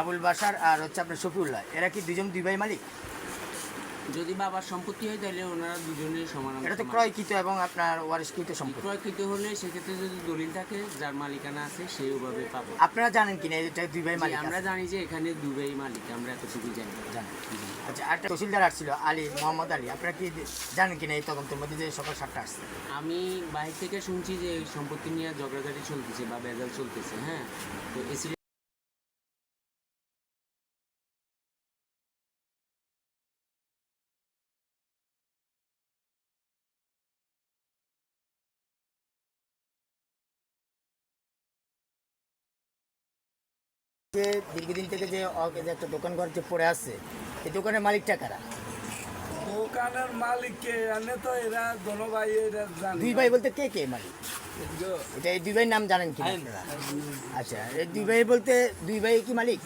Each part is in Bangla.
আবুল বাসার আর হচ্ছে আপনার শফিউল্লাহ। এরা কি দুজন দুই ভাই মালিক? যদি বাবার সম্পত্তি হয় তাহলে ওনারা দুজনের সমান এটা তো ক্রয়কৃত এবং আপনার ওয়ারিশকৃত সম্পত্তি। ক্রয়কৃত হলে সেক্ষেত্রে যদি দলিল থাকে যার মালিকানা আছে সেই ওভাবে পাবে। আপনারা জানেন কিনা এটা দুই ভাই মালিক আমরা জানি যে এখানে দুবাই মালিক আমরা এতটুকু জানি। জানি আচ্ছা আরেকটা তহসিলদার আসছিল আলী মোহাম্মদ আলী। আপনারা কি জানেন কিনা এই তদন্তের মধ্যে যে সকাল সাতটা আসছে? আমি বাইরে থেকে শুনছি যে সম্পত্তি নিয়ে ঝগড়াঝাটি চলতেছে বা বেজাল চলতেছে হ্যাঁ? তো এসি যে দীর্ঘদিন থেকে যে একটা দোকান ঘর যে পড়ে আছে এই দোকানের মালিকটা কারা? দোকানের মালিককে এনে তো এরা দোনো ভাই এরা জানে দুই ভাই বলতে কে কে মালিক? এটা এই দুই ভাইয়ের নাম জানেন কি আপনারা? আচ্ছা এই দুই ভাই বলতে দুই ভাই কি মালিক?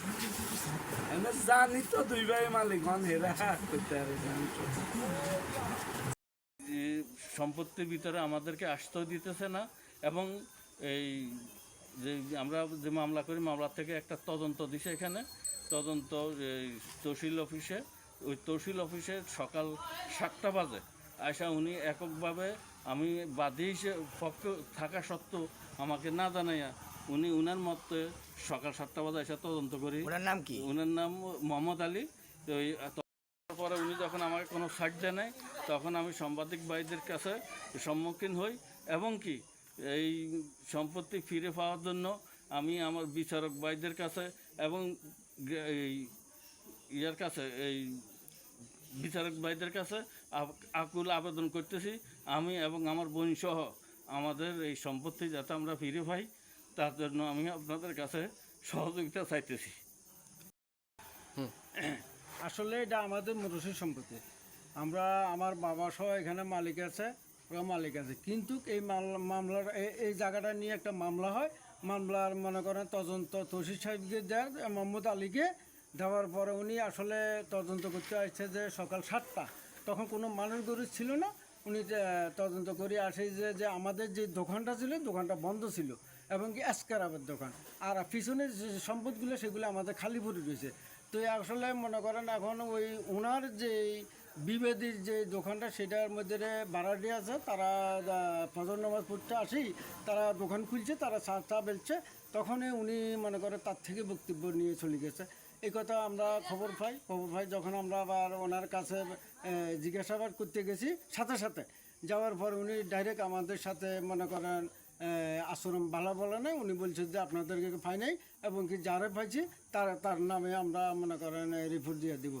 জানি তো দুই ভাই মালিক হন এরা করতে সম্পত্তির ভিতরে আমাদেরকে আসতেও দিতেছে না এবং এই যে আমরা যে মামলা করি মামলা থেকে একটা তদন্ত দিছে এখানে। তদন্ত এই তহসিল অফিসে। ওই তহসিল অফিসে সকাল সাতটা বাজে। আসা উনি এককভাবে আমি বাদী হিসেবে পক্ষ থাকা সত্ত্বেও আমাকে না জানাইয়া উনি উনার মতে সকাল সাতটা বাজে এসে তদন্ত করি। ওনার নাম কি? ওনার নাম মোহাম্মদ আলী। তো এই তারপরে উনি যখন আমাকে কোনো সাইড দেয় তখন আমি সাংবাদিক ভাইদের কাছে সম্মুখীন হই। এবং কি এই সম্পত্তি ফিরে পাওয়ার জন্য আমি আমার বিচারক ভাইদের কাছে এবং এই ইয়ার কাছে এই বিচারক ভাইদের কাছে আকুল আবেদন করতেছি। আমি এবং আমার বোন সহ আমাদের এই সম্পত্তি যাতে আমরা ফিরে পাই তার জন্য আমি আপনাদের কাছে সহযোগিতা চাইতেছি। আসলে এটা আমাদের মুরসির সম্পত্তি। আমরা আমার বাবা সহ এখানে মালিক আছে। মালিক আছে। কিন্তু এই মামলা- মামলার এই- জায়গাটা নিয়ে একটা মামলা হয়। মামলার মনে করেন তদন্ত তহসিল সাহেবকে দেয় মোহাম্মদ আলীকে দেওয়ার পরে উনি আসলে তদন্ত করতে আসছে যে সকাল সাতটা। তখন কোনো মানুষ গরু ছিল না। উনি তদন্ত করে আসে যে যে আমাদের যে দোকানটা ছিল, দোকানটা বন্ধ ছিল এবং কি অ্যাসকারাবের দোকান। আর পিছনের যে সম্পদগুলো, সেগুলো আমাদের খালি পড়ে রয়েছে। তো আসলে মনে করেন এখন ওই ওনার যে বিবেদীর যে দোকানটা, সেটার মধ্যে বাড়াটি আছে। তারা ফজর নামাজ পড়তে আসি তারা দোকান খুলছে, তারা চা চা বেলছে। তখনই উনি মনে করেন তার থেকে বক্তব্য নিয়ে চলে গেছে। এই কথা আমরা খবর পাই। খবর পাই যখন আমরা আবার ওনার কাছে জিজ্ঞাসাবাদ করতে গেছি সাথে সাথে। যাওয়ার পর উনি ডাইরেক্ট আমাদের সাথে মনে করেন আচরণ ভালো বলে নাই। উনি বলছে যে আপনাদেরকে পাই নাই এবং কি যারে পাইছি, তার তার নামে আমরা মনে করেন রিপোর্ট দিয়ে দিব।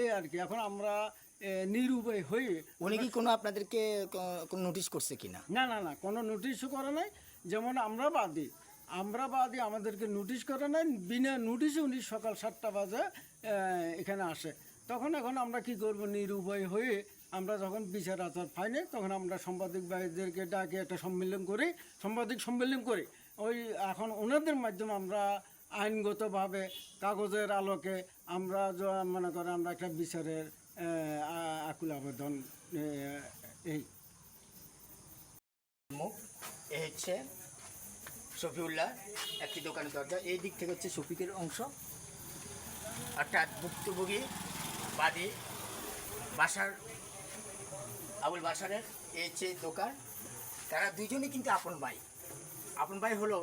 এই আর কি। এখন আমরা নিরুপায় হয়ে উনি কি কোনো আপনাদেরকে কোনো নোটিশ করছে কিনা না? না না কোনো নোটিশও করে নাই। যেমন আমরা বাদী। আমরা বাদী আমাদেরকে নোটিশ করে নাই। বিনা নোটিশে উনি সকাল সাতটা বাজে এখানে আসে। তখন এখন আমরা কি করব? নিরুপায় হয়ে আমরা যখন বিচার আচার পাইনি তখন আমরা সাংবাদিক ভাইদেরকে ডাকে একটা সম্মেলন করি। সাংবাদিক সম্মেলন করি। ওই এখন ওনাদের মাধ্যমে আমরা আইনগতভাবে কাগজের আলোকে আমরা য- মনে করেন আমরা একটা বিচারের আকুল আবেদন এই। হচ্ছে শফিউল্লাহ, একটি দোকানের দরজা। এই দিক থেকে হচ্ছে শফিকের অংশ। অর্থাৎ ভুক্তভোগী বাদী বাসার, আবুল বাসারের এই হচ্ছে দোকান। তারা দুজনেই কিন্তু আপন ভাই। আপন ভাই হলো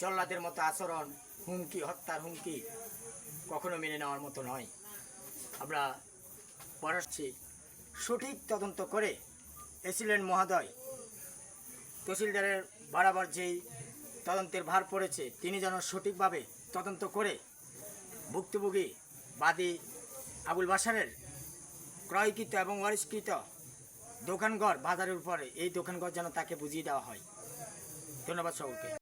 জল্লাদের মতো আচরণ, হুমকি, হত্যার হুমকি কখনো মেনে নেওয়ার মতো নয়। আমরা পড়াচ্ছি। সঠিক তদন্ত করে এসিলেন মহাদয়। তহসিলদারের বরাবর যেই তদন্তের ভার পড়েছে, তিনি যেন সঠিকভাবে তদন্ত করে ভুক্তভোগী বাদী আবুল বাসারের ক্রয়কৃত এবং ওয়ারিশকৃত দোকানঘর বাজারের উপরে এই দোকানঘর যেন তাকে বুঝিয়ে দেওয়া হয়। ধন্যবাদ সকলকে।